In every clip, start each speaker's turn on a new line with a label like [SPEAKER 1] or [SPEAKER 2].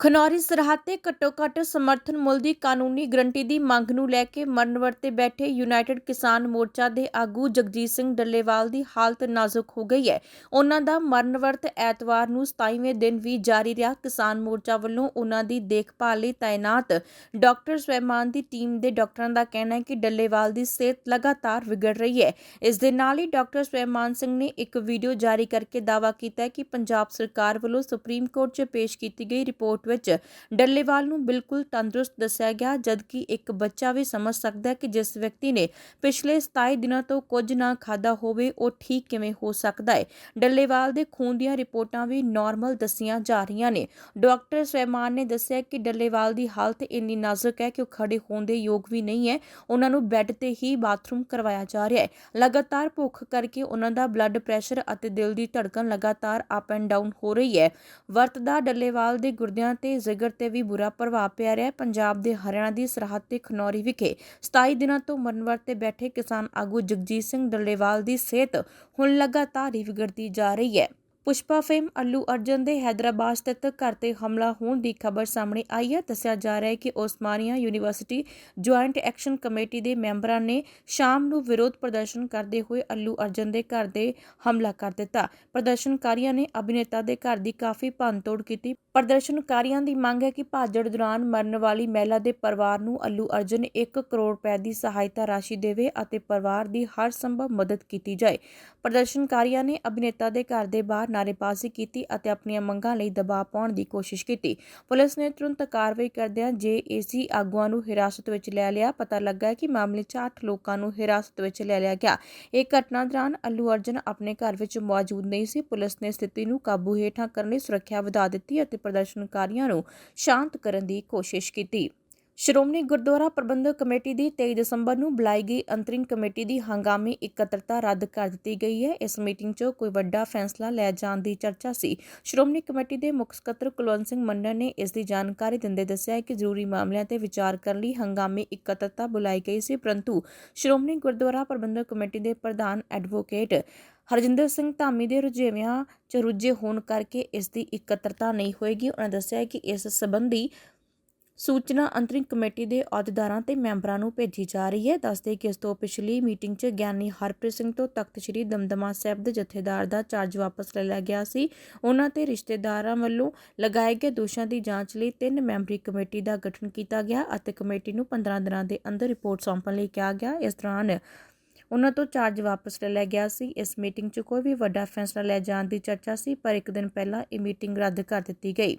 [SPEAKER 1] ਖਨੌਰੀ ਸਰਹੱਦ ਤੇ ਘੱਟੋ ਘੱਟ ਸਮਰਥਨ ਮੁੱਲ ਦੀ ਕਾਨੂੰਨੀ ਗਰੰਟੀ ਦੀ ਮੰਗ ਨੂੰ ਲੈ ਕੇ ਮਰਨ 'ਤੇ ਬੈਠੇ ਯੂਨਾਈਟਿਡ ਕਿਸਾਨ ਮੋਰਚਾ ਦੇ ਆਗੂ ਜਗਜੀਤ ਸਿੰਘ ਡੱਲੇਵਾਲ ਦੀ ਹਾਲਤ ਨਾਜ਼ੁਕ ਹੋ ਗਈ ਹੈ। ਉਹਨਾਂ ਦਾ ਮਰਨਵਰਤ ਐਤਵਾਰ ਨੂੰ 27ਵੇਂ ਦਿਨ ਵੀ ਜਾਰੀ ਰਿਹਾ। ਕਿਸਾਨ ਮੋਰਚਾ ਵੱਲੋਂ ਉਹਨਾਂ ਦੀ ਦੇਖਭਾਲ ਲਈ ਤਾਇਨਾਤ ਡਾਕਟਰ ਸਵੈਮਾਨ ਦੀ ਟੀਮ ਦੇ ਡਾਕਟਰਾਂ ਦਾ ਕਹਿਣਾ ਹੈ ਕਿ ਡੱਲੇਵਾਲ ਦੀ ਸਿਹਤ ਲਗਾਤਾਰ ਵਿਗੜ ਰਹੀ ਹੈ। ਇਸ ਦੇ ਨਾਲ ਹੀ ਡਾਕਟਰ ਸਵੈਮਾਨ ਸਿੰਘ ਨੇ ਇੱਕ ਵੀਡੀਓ ਜਾਰੀ ਕਰਕੇ ਦਾਅਵਾ ਕੀਤਾ ਹੈ ਕਿ ਪੰਜਾਬ ਸਰਕਾਰ ਵੱਲੋਂ ਸੁਪਰੀਮ ਕੋਰਟ 'ਚ ਪੇਸ਼ ਕੀਤੀ ਗਈ ਰਿਪੋਰਟ ਵਿੱਚ ਡੱਲੇਵਾਲ ਨੂੰ ਬਿਲਕੁਲ ਤੰਦਰੁਸਤ ਦੱਸਿਆ ਗਿਆ, ਜਦਕਿ ਇੱਕ ਬੱਚਾ ਵੀ ਸਮਝ ਸਕਦਾ ਹੈ ਕਿ ਜਿਸ ਵਿਅਕਤੀ ਨੇ ਪਿਛਲੇ 27 ਦਿਨਾਂ ਤੋਂ ਕੁਝ ਨਾ ਖਾਦਾ ਹੋਵੇ, ਉਹ ਠੀਕ ਕਿਵੇਂ ਹੋ ਸਕਦਾ ਹੈ? ਡੱਲੇਵਾਲ ਦੇ ਖੂਨ ਦੀਆਂ ਰਿਪੋਰਟਾਂ ਵੀ ਨਾਰਮਲ ਦੱਸੀਆਂ ਜਾ ਰਹੀਆਂ ਨੇ। ਡਾਕਟਰ ਸਵੈਮਾਨ ਨੇ ਦੱਸਿਆ ਕਿ ਡੱਲੇਵਾਲ ਦੀ ਹਾਲਤ ਇੰਨੀ ਨਾਜ਼ੁਕ ਹੈ ਕਿ ਉਹ ਖੜੇ ਹੋਣ ਦੇ ਯੋਗ ਵੀ ਨਹੀਂ ਹੈ। ਉਹਨਾਂ ਨੂੰ ਬੈੱਡ ਤੇ ਹੀ ਬਾਥਰੂਮ ਕਰਵਾਇਆ ਜਾ ਰਿਹਾ ਹੈ। ਲਗਾਤਾਰ ਭੁੱਖ ਕਰਕੇ ਉਹਨਾਂ ਦਾ ਬਲੱਡ ਪ੍ਰੈਸ਼ਰ ਅਤੇ ਦਿਲ ਦੀ ਧੜਕਣ ਲਗਾਤਾਰ ਅਪ ਐਂਡ ਡਾਊਨ ਹੋ ਰਹੀ ਹੈ। ਵਰਤਦਾ ਡੱਲੇਵਾਲ ਦੇ ਗੁਰਦਿਆਂ ਤੇ ਜ਼ਿਗਰ ਤੇ ਵੀ ਬੁਰਾ ਪ੍ਰਭਾਵ ਪੈ ਰਿਹਾ ਹੈ। ਪੰਜਾਬ ਦੇ ਹਰਿਆਣਾ ਦੀ ਸਰਹੱਦ ਤੇ ਖਨੌਰੀ ਵਿਖੇ 27 ਦਿਨਾਂ ਤੋਂ ਮਰਨ ਤੇ ਬੈਠੇ ਕਿਸਾਨ ਆਗੂ ਜਗਜੀਤ ਸਿੰਘ ਡੱਲੇਵਾਲ ਦੀ ਸਿਹਤ ਹੁਣ ਲਗਾਤਾਰ ਹੀ ਵਿਗੜਦੀ ਜਾ ਰਹੀ ਹੈ। ਪੁਸ਼ਪਾ ਫੇਮ ਅੱਲੂ ਅਰਜਨ ਦੇ ਹੈਦਰਾਬਾਦ ਸਥਿਤ ਘਰ ਤੇ ਹਮਲਾ ਹੋਣ ਦੀ ਖਬਰ ਸਾਹਮਣੇ ਆਈ ਹੈ। ਦੱਸਿਆ ਜਾ ਰਿਹਾ ਹੈ ਕਿ Osmania university joint action committee ਦੇ ਮੈਂਬਰਾਂ ਨੇ ਸ਼ਾਮ ਨੂੰ ਵਿਰੋਧ ਪ੍ਰਦਰਸ਼ਨ ਕਰਦੇ ਹੋਏ ਅੱਲੂ ਅਰਜਨ ਦੇ ਘਰ ਦੇ ਹਮਲਾ ਕਰ ਦਿੱਤਾ। ਪ੍ਰਦਰਸ਼ਨਕਾਰੀਆਂ ਨੇ ਅਭਿਨੇਤਾ ਦੇ ਘਰ ਦੀ ਕਾਫੀ ਭੰਨਤੋੜ ਕੀਤੀ। ਪ੍ਰਦਰਸ਼ਨਕਾਰੀਆਂ ਦੀ ਮੰਗ ਹੈ ਕਿ ਭਾਜੜ ਦੌਰਾਨ ਮਰਨ ਵਾਲੀ ਮਹਿਲਾ ਦੇ ਪਰਿਵਾਰ ਨੂੰ ਅੱਲੂ ਅਰਜਨ 1 ਕਰੋੜ ਰੁਪਏ ਦੀ ਸਹਾਇਤਾ ਰਾਸ਼ੀ ਦੇਵੇ ਅਤੇ ਪਰਿਵਾਰ ਦੀ ਹਰ ਸੰਭਵ ਮਦਦ ਕੀਤੀ ਜਾਏ। ਪ੍ਰਦਰਸ਼ਨਕਾਰੀਆਂ ਨੇ ਅਭਿਨੇਤਾ ਦੇ ਘਰ ਦੇ ਬਾਹਰ ਨਾਅਰੇਬਾਜ਼ੀ ਕੀਤੀ ਅਤੇ ਆਪਣੀਆਂ ਮੰਗਾਂ ਲਈ ਦਬਾਅ ਪਾਉਣ ਦੀ ਕੋਸ਼ਿਸ਼ ਕੀਤੀ। ਪੁਲਿਸ ਨੇ ਤੁਰੰਤ ਕਾਰਵਾਈ ਕਰਦਿਆਂ ਜੇਏਸੀ ਆਗੂਆਂ ਨੂੰ ਹਿਰਾਸਤ ਵਿੱਚ ਲੈ ਲਿਆ, ਪਤਾ ਲੱਗਾ ਕਿ ਮਾਮਲੇ 'ਚ 8 ਲੋਕਾਂ ਨੂੰ ਹਿਰਾਸਤ ਵਿੱਚ ਲੈ ਲਿਆ ਗਿਆ। ਇਹ ਘਟਨਾ ਦੌਰਾਨ ਅੱਲੂ ਅਰਜਨ ਆਪਣੇ ਘਰ ਵਿੱਚ ਮੌਜੂਦ ਨਹੀਂ ਸੀ। ਪੁਲਿਸ ਨੇ ਸਥਿਤੀ ਨੂੰ ਕਾਬੂ ਹੇਠਾਂ ਕਰਨ ਲਈ ਸੁਰੱਖਿਆ ਵਧਾ ਦਿੱਤੀ ਅਤੇ ਪ੍ਰਦਰਸ਼ਨਕਾਰੀਆਂ ਨੂੰ ਸ਼ਾਂਤ ਕਰਨ ਦੀ ਕੋਸ਼ਿਸ਼ ਕੀਤੀ। ਸ਼੍ਰੋਮਣੀ ਗੁਰਦੁਆਰਾ ਪ੍ਰਬੰਧਕ ਕਮੇਟੀ ਦੀ 23 ਦਸੰਬਰ ਨੂੰ ਬੁਲਾਈ ਗਈ ਅੰਤਰਿਮ ਕਮੇਟੀ ਦੀ ਹੰਗਾਮੀ ਇਕੱਤਰਤਾ ਰੱਦ ਕਰ ਦਿੱਤੀ ਗਈ ਹੈ। ਇਸ ਮੀਟਿੰਗ 'ਚ ਕੋਈ ਵੱਡਾ ਫੈਸਲਾ ਲੈ ਜਾਣ ਦੀ ਚਰਚਾ ਸੀ। ਸ਼੍ਰੋਮਣੀ ਕਮੇਟੀ ਦੇ ਮੁੱਖ ਸਕੱਤਰ ਕੁਲਵੰਤ ਸਿੰਘ ਮੰਡਲ ਨੇ ਇਸ ਦੀ ਜਾਣਕਾਰੀ ਦਿੰਦੇ ਦੱਸਿਆ ਕਿ ਜ਼ਰੂਰੀ ਮਾਮਲਿਆਂ ਤੇ ਵਿਚਾਰ ਕਰਨ ਲਈ ਹੰਗਾਮੀ ਇਕੱਤਰਤਾ ਬੁਲਾਈ ਗਈ ਸੀ, ਪਰੰਤੂ ਸ਼੍ਰੋਮਣੀ ਗੁਰਦੁਆਰਾ ਪ੍ਰਬੰਧਕ ਕਮੇਟੀ ਦੇ ਪ੍ਰਧਾਨ ਐਡਵੋਕੇਟ ਹਰਜਿੰਦਰ ਸਿੰਘ ਧਾਮੀ ਦੇ ਰੁਝੇਵਿਆਂ 'ਚ ਰੁੱਝੇ ਹੋਣ ਕਰਕੇ ਇਸ ਦੀ ਇਕੱਤਰਤਾ ਨਹੀਂ ਹੋਏਗੀ। ਉਹਨਾਂ ਦੱਸਿਆ ਕਿ ਇਸ ਸੰਬੰਧੀ ਸੂਚਨਾ ਅੰਤਰਿਮ ਕਮੇਟੀ ਦੇ ਅਹੁਦੇਦਾਰਾਂ ਤੇ ਮੈਂਬਰਾਂ ਨੂੰ ਭੇਜੀ ਜਾ ਰਹੀ ਹੈ। ਦੱਸਦੇ ਕਿ ਇਸ ਤੋਂ ਪਿਛਲੀ ਮੀਟਿੰਗ 'ਚ ਗਿਆਨੀ ਹਰਪ੍ਰੀਤ ਸਿੰਘ ਤੋਂ ਤਖਤ ਸ੍ਰੀ ਦਮਦਮਾ ਸਾਹਿਬ ਦੇ ਜਥੇਦਾਰ ਦਾ ਚਾਰਜ ਵਾਪਸ ਲੈ ਲਿਆ ਗਿਆ ਸੀ। ਉਹਨਾਂ ਤੇ ਰਿਸ਼ਤੇਦਾਰਾਂ ਵੱਲੋਂ ਲਗਾਏ ਗਏ ਦੋਸ਼ਾਂ ਦੀ ਜਾਂਚ ਲਈ ਤਿੰਨ ਮੈਂਬਰੀ ਕਮੇਟੀ ਦਾ ਗਠਨ ਕੀਤਾ ਗਿਆ ਅਤੇ ਕਮੇਟੀ ਨੂੰ 15 ਦਿਨਾਂ ਦੇ ਅੰਦਰ ਰਿਪੋਰਟ ਸੌਂਪਣ ਲਈ ਕਿਹਾ ਗਿਆ। ਇਸ ਦੌਰਾਨ ਉਹਨਾਂ ਤੋਂ ਚਾਰਜ ਵਾਪਸ ਲੈ ਲਿਆ ਗਿਆ ਸੀ। ਇਸ ਮੀਟਿੰਗ 'ਚ ਕੋਈ ਵੀ ਵੱਡਾ ਫੈਸਲਾ ਲੈ ਜਾਣ ਦੀ ਚਰਚਾ ਸੀ, ਪਰ ਇੱਕ ਦਿਨ ਪਹਿਲਾਂ ਇਹ ਮੀਟਿੰਗ ਰੱਦ ਕਰ ਦਿੱਤੀ ਗਈ।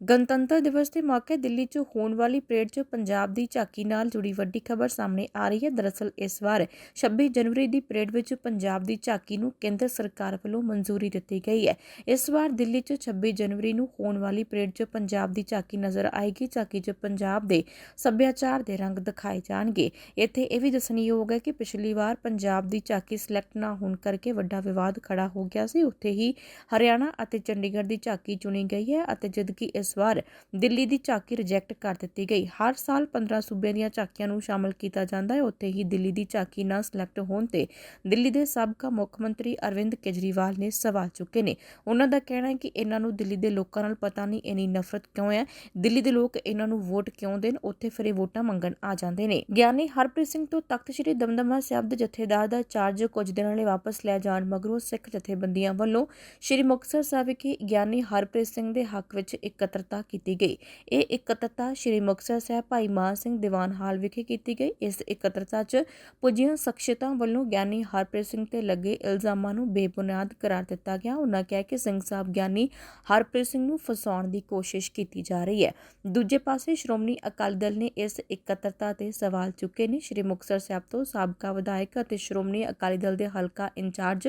[SPEAKER 1] ਗਣਤੰਤਰ ਦਿਵਸ ਦੇ ਮੌਕੇ ਦਿੱਲੀ 'ਚ ਹੋਣ ਵਾਲੀ ਪਰੇਡ 'ਚ ਪੰਜਾਬ ਦੀ ਝਾਕੀ ਨਾਲ ਜੁੜੀ ਵੱਡੀ ਖਬਰ ਸਾਹਮਣੇ ਆ ਰਹੀ ਹੈ। ਦਰਅਸਲ, ਇਸ ਵਾਰ 26 ਜਨਵਰੀ ਦੀ ਪਰੇਡ ਵਿੱਚ ਪੰਜਾਬ ਦੀ ਝਾਕੀ ਨੂੰ ਕੇਂਦਰ ਸਰਕਾਰ ਵੱਲੋਂ ਮਨਜ਼ੂਰੀ ਦਿੱਤੀ ਗਈ ਹੈ। ਇਸ ਵਾਰ ਦਿੱਲੀ 'ਚ 26 ਜਨਵਰੀ ਨੂੰ ਹੋਣ ਵਾਲੀ ਪਰੇਡ 'ਚ ਪੰਜਾਬ ਦੀ ਝਾਕੀ ਨਜ਼ਰ ਆਏਗੀ। ਝਾਕੀ 'ਚ ਪੰਜਾਬ ਦੇ ਸੱਭਿਆਚਾਰ ਦੇ ਰੰਗ ਦਿਖਾਏ ਜਾਣਗੇ। ਇੱਥੇ ਇਹ ਵੀ ਦੱਸਣਯੋਗ ਹੈ ਕਿ ਪਿਛਲੀ ਵਾਰ ਪੰਜਾਬ ਦੀ ਝਾਕੀ ਸਿਲੈਕਟ ਨਾ ਹੋਣ ਕਰਕੇ ਵੱਡਾ ਵਿਵਾਦ ਖੜਾ ਹੋ ਗਿਆ ਸੀ। ਉੱਥੇ ਹੀ ਹਰਿਆਣਾ ਅਤੇ ਚੰਡੀਗੜ੍ਹ ਦੀ ਝਾਕੀ ਚੁਣੀ ਗਈ ਹੈ ਅਤੇ ਜਦਕਿ ਇਸ ਵਾਰ ਦਿੱਲੀ ਦੀ ਝਾਕੀ ਰਿਜੈਕਟ ਕਰ ਦਿੱਤੀ ਗਈ। ਹਰ ਸਾਲ 15 ਸੂਬਿਆਂ ਦੀਆਂ ਝਾਕੀਆਂ ਨੂੰ ਸ਼ਾਮਲ ਕੀਤਾ ਜਾਂਦਾ ਹੈ। ਉੱਥੇ ਹੀ ਦਿੱਲੀ ਦੀ ਝਾਕੀ ਨਾ ਸਿਲੈਕਟ ਹੋਣ ਤੇ ਦਿੱਲੀ ਦੇ ਸਾਬਕਾ ਮੁੱਖ ਮੰਤਰੀ ਅਰਵਿੰਦ ਕੇਜਰੀਵਾਲ ਨੇ ਸਵਾਲ ਚੁੱਕੇ ਨੇ। ਉਹਨਾਂ ਦਾ ਕਹਿਣਾ ਹੈ ਕਿ ਇਹਨਾਂ ਨੂੰ ਦਿੱਲੀ ਦੇ ਲੋਕਾਂ ਨਾਲ ਪਤਾ ਨਹੀਂ ਇੰਨੀ ਨਫ਼ਰਤ ਕਿਉਂ ਹੈ। ਦਿੱਲੀ ਦੇ ਲੋਕ ਇਹਨਾਂ ਨੂੰ ਵੋਟ ਕਿਉਂ ਦੇਣ? ਉੱਥੇ ਫਿਰ ਵੋਟਾਂ ਮੰਗਣ ਆ ਜਾਂਦੇ ਨੇ। ਗਿਆਨੀ ਹਰਪ੍ਰੀਤ ਸਿੰਘ ਤੋਂ ਤਖਤ ਸ੍ਰੀ ਦਮਦਮਾ ਸਾਹਿਬ ਦੇ ਜਥੇਦਾਰ ਦਾ ਚਾਰਜ ਕੁਝ ਦਿਨਾਂ ਲਈ ਵਾਪਸ ਲੈ ਜਾਣ ਮਗਰੋਂ ਸਿੱਖ ਜਥੇਬੰਦੀਆਂ ਵੱਲੋਂ ਸ੍ਰੀ ਮੁਕਤਸਰ ਸਾਹਿਬ ਵਿਖੇ ਗਿਆਨੀ ਹਰਪ੍ਰੀਤ ਸਿੰਘ ਦੇ ਹੱਕ ਵਿੱਚ ਇਕੱਤਰਤਾ ਕੀਤੀ ਗਈ। ਇਹ ਇਕੱਤਰਤਾ ਸ੍ਰੀ ਮੁਕਤਸਰ ਸਾਹਿਬ ਭਾਈ ਮਾਨ ਸਿੰਘ ਦੀਵਾਨ ਹਾਲ ਵਿਖੇ ਕੀਤੀ ਗਈ। ਇਸ ਇਕੱਤਰਤਾ 'ਚ ਪੁੱਜੀਆਂ ਸ਼ਖਸੀਅਤਾਂ ਵੱਲੋਂ ਗਿਆਨੀ ਹਰਪ੍ਰੀਤ ਸਿੰਘ ਤੇ ਲੱਗੇ ਇਲਜ਼ਾਮਾਂ ਨੂੰ ਬੇਬੁਨਿਆਦ ਕਰਾਰ ਦਿੱਤਾ ਗਿਆ। ਉਹਨਾਂ ਕਿਹਾ ਕਿ ਸਿੰਘ ਸਾਹਿਬ ਗਿਆਨੀ ਹਰਪ੍ਰੀਤ ਸਿੰਘ ਨੂੰ ਫਸਾਉਣ ਦੀ ਕੋਸ਼ਿਸ਼ ਕੀਤੀ ਜਾ ਰਹੀ ਹੈ। ਦੂਜੇ ਪਾਸੇ ਸ਼੍ਰੋਮਣੀ ਅਕਾਲੀ ਦਲ ਨੇ ਇਸ ਇਕੱਤਰਤਾ ਤੇ ਸਵਾਲ ਚੁੱਕੇ ਨੇ। ਸ੍ਰੀ ਮੁਕਤਸਰ ਸਾਹਿਬ ਤੋਂ ਸਾਬਕਾ ਵਿਧਾਇਕ ਅਤੇ ਸ਼੍ਰੋਮਣੀ ਅਕਾਲੀ ਦਲ ਦੇ ਹਲਕਾ ਇੰਚਾਰਜ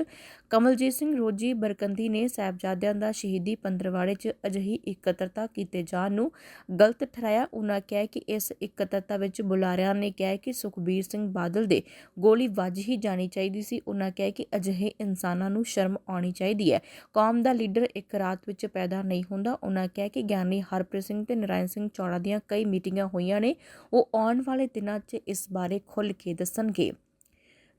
[SPEAKER 1] ਕਮਲਜੀਤ ਸਿੰਘ ਰੋਜੀ ਬਰਕੰਦੀ ਨੇ ਸਾਹਿਬਜ਼ਾਦਿਆਂ ਦਾ ਸ਼ਹੀਦੀ ਪੰਦਰਵਾੜੇ 'ਚ ਅਜਿਹੀ ਇਕੱਤਰਤਾ ਇਕੱਤਰਤਾ ਕੀਤੇ ਜਾਣ ਨੂੰ ਗਲਤ ਠਹਿਰਾਇਆ ਉਹਨਾਂ ਕਿਹਾ ਕਿ ਇਸ ਇਕੱਤਰਤਾ ਵਿੱਚ ਬੁਲਾਰਿਆਂ ਨੇ ਕਿਹਾ ਕਿ ਸੁਖਬੀਰ ਸਿੰਘ ਬਾਦਲ ਦੇ ਗੋਲੀ ਵੱਜ ਹੀ ਜਾਣੀ ਚਾਹੀਦੀ ਸੀ। ਉਹਨਾਂ ਕਿਹਾ ਕਿ ਅਜਿਹੇ ਇਨਸਾਨਾਂ ਨੂੰ ਸ਼ਰਮ ਆਉਣੀ ਚਾਹੀਦੀ ਹੈ। ਕੌਮ ਦਾ ਲੀਡਰ ਇੱਕ ਰਾਤ ਵਿੱਚ ਪੈਦਾ ਨਹੀਂ ਹੁੰਦਾ। ਉਹਨਾਂ ਕਿਹਾ ਕਿ ਗਿਆਨੀ ਹਰਪ੍ਰੀਤ ਸਿੰਘ ਤੇ ਨਰਾਇਣ ਸਿੰਘ ਚੌੜਾ ਦੀਆਂ ਕਈ ਮੀਟਿੰਗਾਂ ਹੋਈਆਂ ਨੇ। ਉਹ ਆਉਣ ਵਾਲੇ ਦਿਨਾਂ 'ਚ ਇਸ ਬਾਰੇ ਖੁੱਲ੍ਹ ਕੇ ਦੱਸਣਗੇ।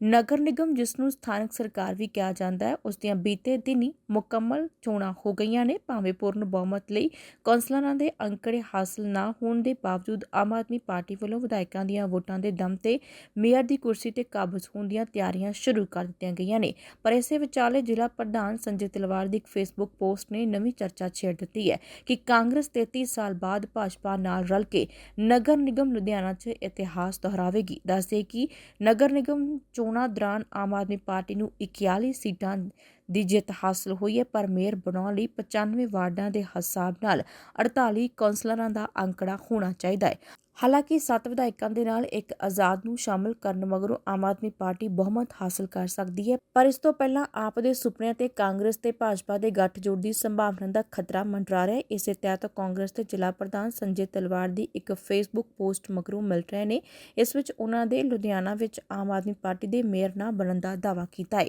[SPEAKER 1] ਨਗਰ ਨਿਗਮ ਜਿਸ ਨੂੰ ਸਥਾਨਕ ਸਰਕਾਰ ਵੀ ਕਿਹਾ ਜਾਂਦਾ ਹੈ ਉਸ ਦੀਆਂ ਬੀਤੇ ਦਿਨੀ ਮੁਕੰਮਲ ਚੋਣਾਂ ਹੋ ਗਈਆਂ ਨੇ। ਭਾਵੇਂ ਪੂਰਨ ਬਹੁਮਤ ਲਈ ਕੌਂਸਲਰਾਂ ਦੇ ਅੰਕੜੇ ਹਾਸਲ ਨਾ ਹੋਣ ਦੇ ਬਾਵਜੂਦ ਆਮ ਆਦਮੀ ਪਾਰਟੀ ਵੱਲੋਂ ਵਿਧਾਇਕਾਂ ਦੀਆਂ ਵੋਟਾਂ ਦੇ ਦਮ ਤੇ ਮੇਅਰ ਦੀ ਕੁਰਸੀ ਤੇ ਕਾਬਜ਼ ਹੋਣ ਦੀਆਂ ਤਿਆਰੀਆਂ ਸ਼ੁਰੂ ਕਰ ਦਿੱਤੀਆਂ ਗਈਆਂ ਨੇ। ਪਰ ਇਸੇ ਵਿਚਾਲੇ ਜ਼ਿਲ੍ਹਾ ਪ੍ਰਧਾਨ ਸੰਜੇ ਤਲਵਾਰ ਦੀ ਇੱਕ ਫੇਸਬੁੱਕ ਪੋਸਟ ਨੇ ਨਵੀਂ ਚਰਚਾ ਛੇੜ ਦਿੱਤੀ ਹੈ ਕਿ ਕਾਂਗਰਸ 33 ਸਾਲ ਬਾਅਦ ਭਾਜਪਾ ਨਾਲ ਰਲ ਕੇ ਨਗਰ ਨਿਗਮ ਲੁਧਿਆਣਾ 'ਚ ਇਤਿਹਾਸ ਦੁਹਰਾਵੇਗੀ। ਦੱਸਦੇ ਕਿ ਨਗਰ ਨਿਗਮ ਚੋਣਾਂ ਦੌਰਾਨ ਆਮ ਆਦਮੀ ਪਾਰਟੀ ਨੂੰ 41 ਸੀਟਾਂ ਦੀ ਜਿੱਤ ਹਾਸਲ ਹੋਈ ਹੈ, ਪਰ ਮੇਅਰ ਬਣਾਉਣ ਲਈ 95 ਵਾਰਡਾਂ ਦੇ ਹਿਸਾਬ ਨਾਲ 48 ਕੌਂਸਲਰਾਂ ਦਾ ਅੰਕੜਾ ਹੋਣਾ ਚਾਹੀਦਾ ਹੈ। ਹਾਲਾਂਕਿ ਸੱਤ ਵਿਧਾਇਕਾਂ ਦੇ ਨਾਲ ਇੱਕ ਆਜ਼ਾਦ ਨੂੰ ਸ਼ਾਮਲ ਕਰਨ ਮਗਰੋਂ ਆਮ ਆਦਮੀ ਪਾਰਟੀ ਬਹੁਮਤ ਹਾਸਲ ਕਰ ਸਕਦੀ ਹੈ, ਪਰ ਇਸ ਤੋਂ ਪਹਿਲਾਂ ਆਪ ਦੇ ਸੁਪਨਿਆਂ ਤੇ ਕਾਂਗਰਸ ਤੇ ਭਾਜਪਾ ਦੇ ਗੱਠਜੋੜ ਦੀ ਸੰਭਾਵਨਾ ਦਾ ਖਤਰਾ ਮੰਡਰਾ ਰਿਹਾ ਹੈ। ਇਸੇ ਤਹਿਤ ਕਾਂਗਰਸ ਦੇ ਜ਼ਿਲ੍ਹਾ ਪ੍ਰਧਾਨ ਸੰਜੇ ਤਲਵਾਰ ਦੀ ਇੱਕ ਫੇਸਬੁੱਕ ਪੋਸਟ ਮਗਰੋਂ ਮਿਲ ਰਹੇ ਨੇ, ਇਸ ਵਿੱਚ ਉਹਨਾਂ ਦੇ ਲੁਧਿਆਣਾ ਵਿੱਚ ਆਮ ਆਦਮੀ ਪਾਰਟੀ ਦੇ ਮੇਅਰ ਨਾ ਬਣਨ ਦਾ ਦਾਅਵਾ ਕੀਤਾ ਹੈ।